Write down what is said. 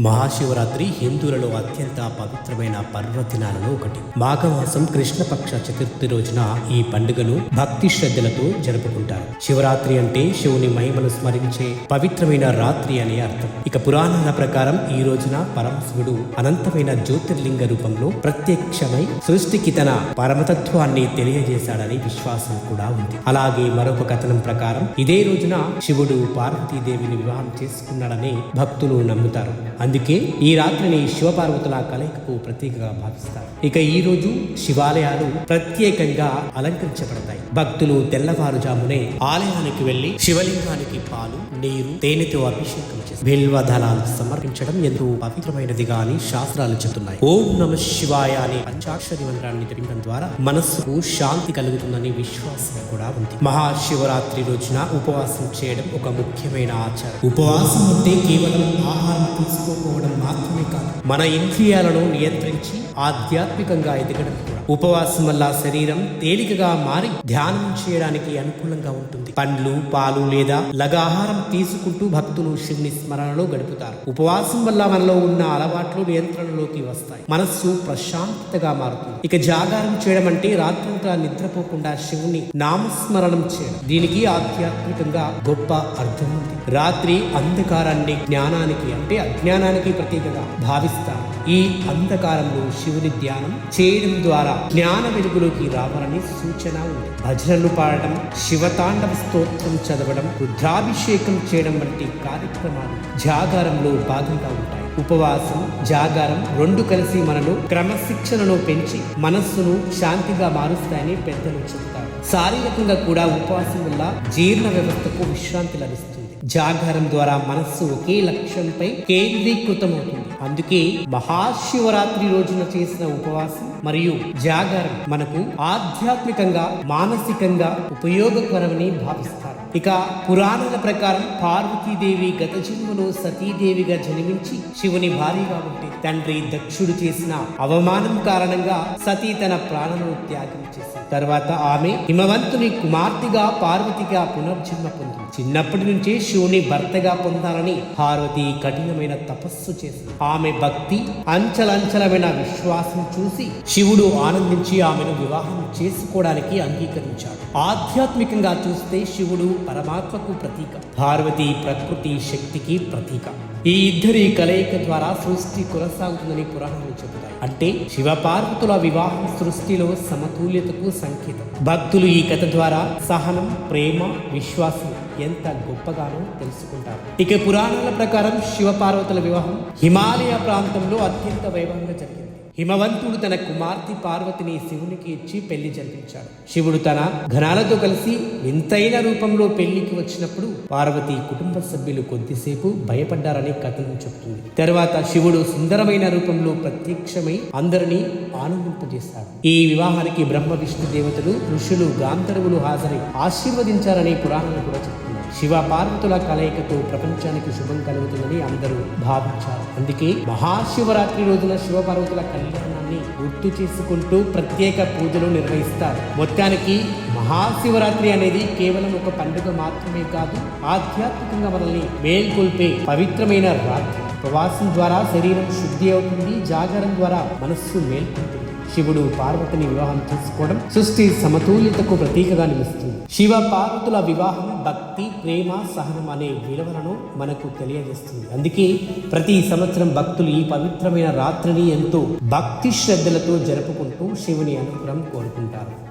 మహాశివరాత్రి హిందువులలో అత్యంత పవిత్రమైన పర్వదినాలలో ఒకటి. మాఘమాసం కృష్ణపక్ష చతుర్థి రోజున ఈ పండుగను భక్తి శ్రద్ధలతో జరుపుకుంటారు. శివరాత్రి అంటే శివుని మహిమను స్మరించే పవిత్రమైన రాత్రి అనే అర్థం. ఇక పురాణాల ప్రకారం ఈ రోజున పరమశివుడు అనంతమైన జ్యోతిర్లింగ రూపంలో ప్రత్యక్షమై సృష్టికి తన పరమతత్వాన్ని తెలియజేశాడని విశ్వాసం కూడా ఉంది. అలాగే మరొక కథనం ప్రకారం ఇదే రోజున శివుడు పార్వతీదేవిని వివాహం చేసుకున్నాడని భక్తులు నమ్ముతారు. అందుకే ఈ రాత్రిని శివపార్వతుల కలయికకు ప్రతీకగా భావిస్తారు. ఇక ఈ రోజు శివాలయాలు ప్రత్యేకంగా అలంకరించబడతాయి. భక్తులు తెల్లవారుజామునే ఆలయానికి వెళ్ళి శివలింగానికి పాలు నీరు తేనెతో అభిషేకం చేసి బిల్వ దళాలు సమర్పించడం ఎంతో పవిత్రమైనదిగా అని శాస్త్రాలు చెబుతున్నాయి. ఓం నమ శివాయ అనే పంచాక్షరి మంత్రాన్ని జపించడం ద్వారా మనస్సుకు శాంతి కలుగుతుందని విశ్వాసం కూడా ఉంది. మహాశివరాత్రి రోజున ఉపవాసం చేయడం ఒక ముఖ్యమైన ఆచారం. ఉపవాసం అంటే కేవలం ఆహారం తీసుకోకపోవడం మాత్రమే కాదు. మన ఇంద్రియాలను నియంత్రించి ఆధ్యాత్మికంగా ఎదగడం. ఉపవాసం వల్ల శరీరం తేలికగా మారి ధ్యానం చేయడానికి అనుకూలంగా ఉంటుంది. పండ్లు పాలు లేదా లగాహారం తీసుకుంటూ భక్తులు శివుని స్మరణలో గడుపుతారు. ఉపవాసం వల్ల మనలో ఉన్న అలవాట్లు నియంత్రణలోకి వస్తాయి. మనస్సు ప్రశాంతతగా మారుతుంది. ఇక జాగారం చేయడం అంటే రాత్రంతా నిద్రపోకుండా శివుని నామస్మరణం చేయడం. దీనికి ఆధ్యాత్మికంగా గొప్ప అర్థం ఉంది. రాత్రి అంధకారాన్ని జ్ఞానానికి అంటే అజ్ఞానానికి ప్రతీకగా భావిస్తారు. ఈ అంధకారంలో శివుని ధ్యానం చేయడం ద్వారా జ్ఞాన వెలుగులోకి రావాలని సూచన ఉంది. భజనలు పాడటం శివతాండవ స్తోత్రం చదవడం రుద్రాభిషేకం చేయడం వంటి కార్యక్రమాలు జాగారంలో భాగంగా ఉంటాయి. ఉపవాసం జాగారం రెండు కలిసి మనలో క్రమశిక్షణను పెంచి మనస్సును శాంతిగా మారుస్తాయని పెద్దలు చెబుతారు. శారీరకంగా కూడా ఉపవాసం వల్ల జీర్ణ వ్యవస్థకు విశ్రాంతి లభిస్తుంది. జాగారం ద్వారా మనస్సు ఒకే లక్ష్యంపై కేంద్రీకృతమవుతుంది. అందుకే మహాశివరాత్రి రోజున చేసిన ఉపవాసం మరియు జాగరణ మనకు ఆధ్యాత్మికంగా మానసికంగా ఉపయోగకరమని భావిస్తారు. ఇక పురాణాల ప్రకారం పార్వతీదేవి గత జన్మలో సతీదేవిగా జన్మించి శివుని భార్యగా ఉంటే తండ్రి దక్షుడు చేసిన అవమానం కారణంగా సతీ తన ప్రాణమును త్యాగం చేసింది. తర్వాత ఆమె హిమవంతుని కుమార్తెగా పార్వతిగా పునర్జన్మ పొందింది. చిన్నప్పటి నుంచే శివుని భర్తగా పొందాలని పార్వతి కఠినమైన తపస్సు చేసింది. ఆమె భక్తి అంచలంచలమైన విశ్వాసం చూసి శివుడు ఆనందించి ఆమెను వివాహం చేసుకోవడానికి అంగీకరించాడు. ఆధ్యాత్మికంగా చూస్తే శివుడు పరమాత్మకు ప్రతీక. పార్వతి ప్రకృతి శక్తికి ప్రతీక. ఈ ఇద్దరి కలయిక ద్వారా సృష్టి కొనసాగుతుందని పురాణాలు చెబుతాయి. అంటే శివపార్వతుల వివాహం సృష్టిలో సమతుల్యతకు సంకేతం. భక్తులు ఈ కథ ద్వారా సహనం ప్రేమ విశ్వాసం ఎంత గొప్పగానో తెలుసుకుంటారు. ఇక పురాణాల ప్రకారం శివపార్వతుల వివాహం హిమాలయ ప్రాంతంలో అత్యంత వైభవంగా జరిగింది. హిమవంతుడు తన కుమార్తె పార్వతిని శివునికి ఇచ్చి పెళ్ళి జరిపించాడు. శివుడు తన ఘనాలతో కలిసి వింతైన రూపంలో పెళ్ళికి వచ్చినప్పుడు పార్వతి కుటుంబ సభ్యులు కొద్దిసేపు భయపడ్డారని కథను చెబుతుంది. తర్వాత శివుడు సుందరమైన రూపంలో ప్రత్యక్షమై అందరినీ ఆనందింపజేశాడు ఈ వివాహానికి బ్రహ్మ విష్ణు దేవతలు ఋషులు గాంధర్వులు హాజరై ఆశీర్వదించారని పురాణాలు కూడా చెప్తున్నారు శివ పార్వతుల కలయికతో ప్రపంచానికి శుభం కలుగుతుందని అందరూ భావించారు. అందుకే మహాశివరాత్రి రోజున శివపార్వతుల కళ్యాణాన్ని గుర్తు చేసుకుంటూ ప్రత్యేక పూజలు నిర్వహిస్తారు. మొత్తానికి మహాశివరాత్రి అనేది కేవలం ఒక పండుగ మాత్రమే కాదు ఆధ్యాత్మికంగా మనల్ని మేల్కొల్పే పవిత్రమైన రాత్రి. ప్రవాసం ద్వారా శరీరం శుద్ధి అవుతుంది జాగరం ద్వారా మనస్సు మేల్కొంటుంది. శివుడు పార్వతిని వివాహం చేసుకోవడం సృష్టి సమతుల్యతకు ప్రతీకగా నిలుస్తుంది. శివ పార్వతుల వివాహం భక్తి ప్రేమ సహనం అనే విలువలను మనకు తెలియజేస్తుంది. అందుకే ప్రతి సంవత్సరం భక్తులు ఈ పవిత్రమైన రాత్రిని ఎంతో భక్తి శ్రద్ధలతో జరుపుకుంటూ శివుని అనుగ్రహం కోరుకుంటారు.